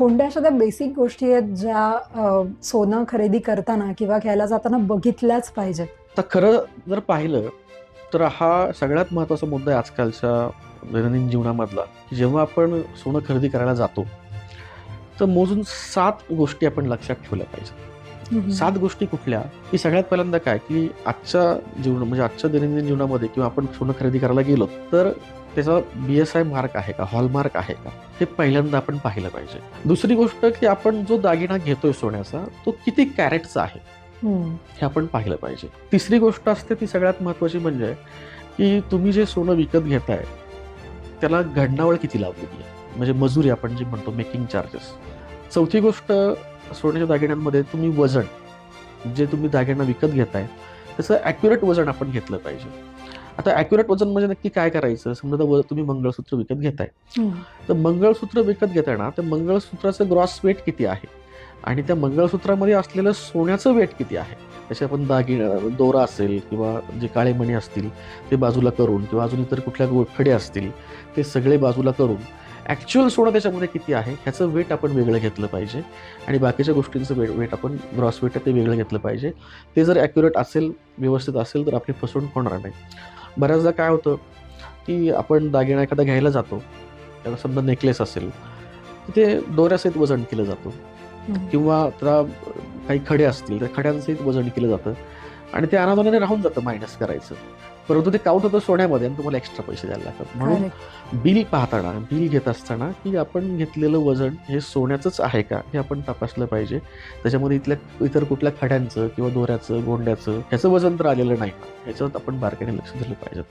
कोणत्या अशा त्या बेसिक गोष्टी आहेत ज्या सोनं खरेदी करताना किंवा घ्यायला जाताना बघितल्याच पाहिजेत. तर खरं जर पाहिलं तर हा सगळ्यात महत्त्वाचा मुद्दा आहे आजकालच्या दैनंदिन जीवनामधला की जेव्हा आपण सोनं खरेदी करायला जातो तर मोजून सात गोष्टी आपण लक्षात ठेवल्या पाहिजेत. सात गोष्टी कुठल्या? की सगळ्यात पहिल्यांदा काय? की आजच्या जीवन म्हणजे आजच्या दैनंदिन जीवनामध्ये किंवा आपण सोनं खरेदी करायला गेलो तर त्याचा बी एस आय मार्क आहे का? हॉलमार्क आहे का? हे पहिल्यांदा आपण पाहिलं पाहिजे. दुसरी गोष्ट की आपण जो दागिना घेतोय सोन्याचा तो किती कॅरेटचा आहे. हे आपण पाहिलं पाहिजे. तिसरी गोष्ट असते ती सगळ्यात महत्त्वाची म्हणजे की तुम्ही जे सोनं विकत घेताय त्याला घडणावळ किती लावलेली आहे? म्हणजे मजुरी आपण जे म्हणतो मेकिंग चार्जेस चौथी गोष्ट सोन्याच्या दागिन्यांमध्ये तुम्ही वजन जे तुम्ही दागिना विकत घेताय त्याचं ॲक्युरेट वजन आपण घेतलं पाहिजे. आता ॲक्युरेट वजन म्हणजे नक्की काय करायचं? समजा तुम्ही मंगळसूत्र विकत घेताय. हम्म. तर मंगळसूत्र विकत घेताना त्या मंगळसूत्राचं ग्रॉस वेट किती आहे? आणि त्या मंगळसूत्रामध्ये असलेलं सोन्याचं वेट किती आहे? त्याचे आपण दागिना दोरा असेल किंवा जे काळे मणी असतील ते बाजूला करून किंवा अजून इतर कुठल्या गो- खडे असतील ते सगळे बाजूला करून ॲक्च्युअल सोनं त्याच्यामध्ये किती आहे ह्याचं वेट आपण वेगळं घेतलं पाहिजे. आणि बाकीच्या गोष्टींचं वेट वेट आपण ग्रॉस वेट आहे ते वेगळं घेतलं पाहिजे. ते जर ॲक्युरेट असेल व्यवस्थित असेल तर आपली फसवणूक होणार नाही. बऱ्याचदा काय होतं की आपण दागिना एखादा घ्यायला जातो त्याला समजा नेकलेस असेल ते दोऱ्यासहित वजन केलं जातं. किंवा त्याला काही खडे असतील त्या खड्यांसहित वजन केलं जातं. आणि ते अनादोनाने राहून जातं मायनस करायचं. परंतु ते काउंट होतं सोन्यामध्ये आणि तुम्हाला एक्स्ट्रा पैसे द्यायला लागतात. म्हणून. बिल पाहताना बिल घेत असताना की आपण घेतलेलं वजन हे सोन्याचंच आहे का हे आपण तपासलं पाहिजे. त्याच्यामध्ये इथल्या इतर कुठल्या खड्यांचं किंवा दोऱ्याचं गोंड्याचं ह्याचं वजन तर आलेलं नाही. ह्याच्यावर आपण बारकाईने लक्ष दिलं पाहिजे.